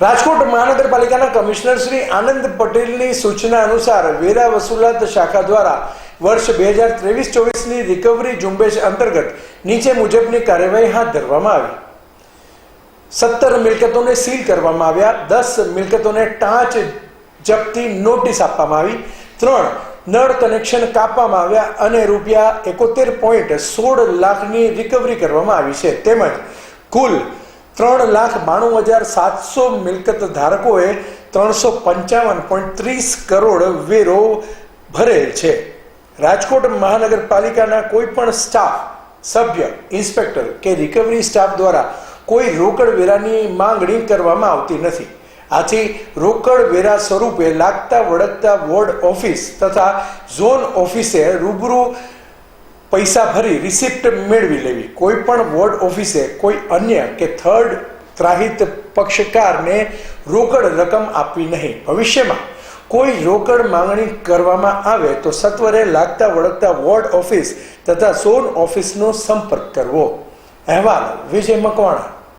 રાજકોટ મહાનગરપાલિકાના કમિશનર શ્રી આનંદ પટેલની સૂચના અનુસાર વેરા વસૂલાત શાખા દ્વારા વર્ષ બે હજાર ત્રેવીસ ચોવીસની રિકવરી ઝુંબેશ અંતર્ગત નીચે મુજબની કાર્યવાહી હાથ ધરવામાં આવી. સત્તર મિલકતોને સીલ કરવામાં આવ્યા, દસ મિલકતોને ટાંચ જપ્તી નોટિસ આપવામાં આવી, ત્રણ નળ કનેક્શન કાપવામાં આવ્યા અને રૂપિયા એકોતેર પોઈન્ટ સોળ લાખની રિકવરી કરવામાં આવી છે. તેમજ કુલ ત્રણ લાખ બાણું હજાર સાતસો મિલકત ધારકોએ ત્રણસો પંચાવન પોઈન્ટ ત્રીસ કરોડ વેરો ભરેલ છે. રાજકોટ મહાનગરપાલિકાના કોઈ પણ સ્ટાફ, સભ્ય, ઇન્સ્પેક્ટર કે રિકવરી સ્ટાફ દ્વારા કોઈ રોકડ વેરાની માંગણી કરવામાં આવતી નથી. આથી રોકડ વેરા સ્વરૂપે લાગતા વળગતા વોર્ડ ઓફિસ તથા ઝોન ઓફિસે રૂબરૂ પૈસા ભરી રિસિપ્ટ મેળવી લેવી. કોઈ પણ વોર્ડ ઓફિસે કોઈ અન્ય કે થર્ડ ત્રાહિત પક્ષકારને રોકડ રકમ આપવી નહીં. ભવિષ્યમાં કોઈ રોકડ માંગણી કરવામાં આવે તો સત્વરે લાગતા વળગતા વોર્ડ ઓફિસ તથા સોન ઓફિસનો સંપર્ક કરવો. અહેવાલ વિજય મકવાણા.